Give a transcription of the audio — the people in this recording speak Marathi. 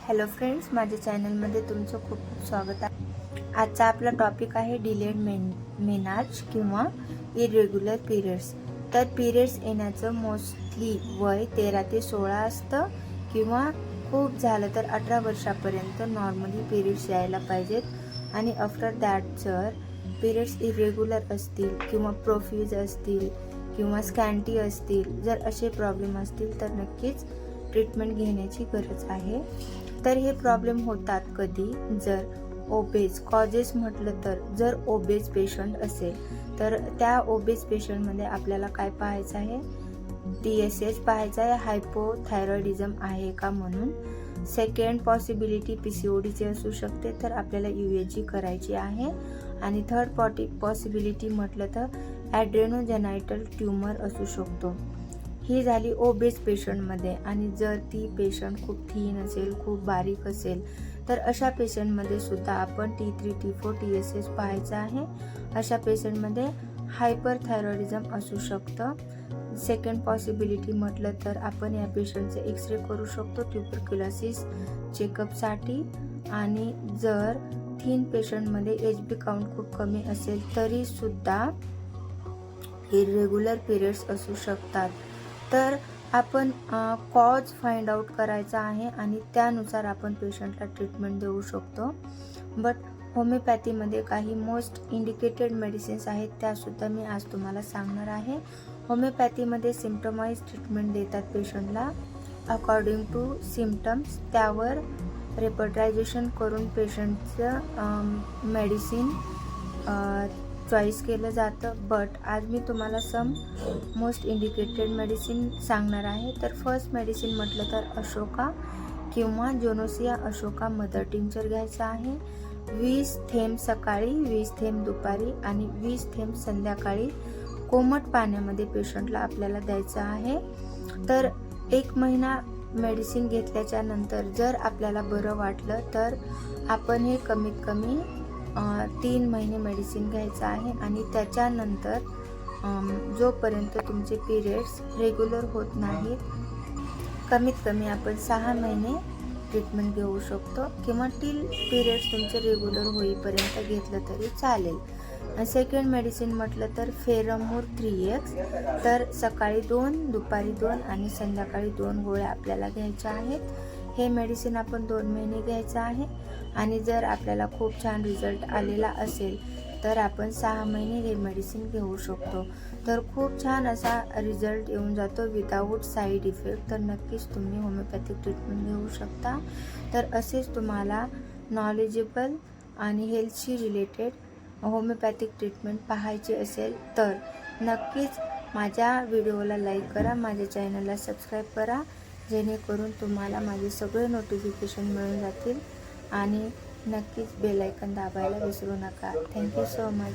हॅलो फ्रेंड्स माझ्या चॅनलमध्ये तुमचं खूप खूप स्वागत आहे. आजचा आपला टॉपिक आहे डिलेड मेन मेनाज किंवा इरेग्युलर पिरियड्स तर पिरियड्स येण्याचं मोस्टली वय तेरा ते सोळा असतं किंवा खूप झालं तर अठरा वर्षापर्यंत नॉर्मली पिरियड्स यायला पाहिजेत. आणि आफ्टर दॅट जर पिरियड्स इरेग्युलर असतील किंवा प्रोफ्यूज असतील किंवा स्कॅन्टी असतील जर असे प्रॉब्लेम असतील तर नक्कीच ट्रीटमेंट घेण्याची गरज आहे. तर हे प्रॉब्लेम होतात कधी? जर ओबेज कॉजेस म्हटलं तर जर ओबेज पेशंट असेल तर त्या ओबेज पेशंटमध्ये आपल्याला काय पाहायचं आहे? टी एस एच पाहायचं आहे हायपोथायरॉइडिझम आहे का म्हणून? Second possibility P C O डीची असू शकते तर आपल्याला यू एच जी करायची आहे. आणि थर्ड पॉटी पॉसिबिलिटी म्हटलं तर ॲड्रेनोजेनायटल ट्यूमर असू शकतो. ही झाली ओबेस पेशंटमध्ये आणि जर ती पेशंट खूप थीन असेल खूप बारीक असेल तर अशा पेशंटमध्ये सुद्धा आपण T three T four T S S पाहायचं आहे. अशा पेशंटमध्ये हायपर थायरॉइडिझम असू शकतं. सेकंड पॉसिबिलिटी म्हटलं तर आपण या पेशंटचे एक्सरे करू शकतो ट्युबरक्युलोसिस चेकअपसाठी आणि जर थीन पेशंटमध्ये एच बी काउंट खूप कमी असेल तरीसुद्धा इरेग्युलर पिरियड्स असू शकतात. तर आपण कॉज फाइंड आउट करायचा आहे आणि त्यानुसार आपण पेशंटला ट्रीटमेंट देऊ शकतो. बट होमिओपॅथीमध्ये काही मोस्ट इंडिकेटेड मेडिसिन्स आहेत त्यासुद्धा मी आज तुम्हाला सांगणार आहे. होमिओपॅथीमध्ये सिम्टमाइज ट्रीटमेंट देतात पेशंटला. अकॉर्डिंग टू सिम्टम्स त्यावर रेपर्टायझेशन करून पेशंटचं मेडिसिन चॉईस केलं जातं. बट आज मी तुम्हाला सम मोस्ट इंडिकेटेड मेडिसिन सांगणार आहे. तर फर्स्ट मेडिसिन म्हटलं तर अशोका किंवा जोनोसिया अशोका मदर टिंचर घ्यायचं आहे. वीस थेंब सकाळी वीस थेंब दुपारी आणि वीस थेंब संध्याकाळी कोमट पाण्यामध्ये पेशंटला आपल्याला द्यायचं आहे. तर एक महिना मेडिसिन घेतल्याच्या नंतर जर आपल्याला बरं वाटलं तर आपण हे कमीत कमी तीन महिने मेडिसिन घ्यायचं आहे आणि त्याच्यानंतर जोपर्यंत तुमचे पिरियड्स रेग्युलर होत नाहीत कमीत कमी आपण सहा महिने ट्रीटमेंट घेऊ शकतो किंवा टील पिरियड्स तुमचे रेग्युलर होईपर्यंत घेतलं तरी चालेल. सेकंड मेडिसिन म्हटलं तर फेरमोर थ्री एक्स तर सकाळी दोन दुपारी दोन आणि संध्याकाळी दोन गोळ्या आपल्याला घ्यायच्या आहेत. हे मेडिसिन आपण दोन महिने घ्यायचं आहे. आणि जर आपल्याला खूप छान रिझल्ट आलेला असेल तर आपण सहा महिने हे मेडिसिन घेऊ शकतो. तर खूप छान असा रिझल्ट येऊन जातो. विदाऊट साईड इफेक्ट तर नक्कीच तुम्ही होमिओपॅथिक ट्रीटमेंट घेऊ शकता. तर असेच तुम्हाला नॉलेजेबल आणि हेल्थशी रिलेटेड होमिओपॅथिक ट्रीटमेंट पाहायची असेल तर नक्कीच माझ्या व्हिडिओला लाईक करा माझ्या चॅनलला सबस्क्राईब करा. जेणेकरून तुम्हाला माझे सगळे नोटिफिकेशन मिळून जातील. आणि नक्कीच बेलायकन दाबायला विसरू नका. Thank you so much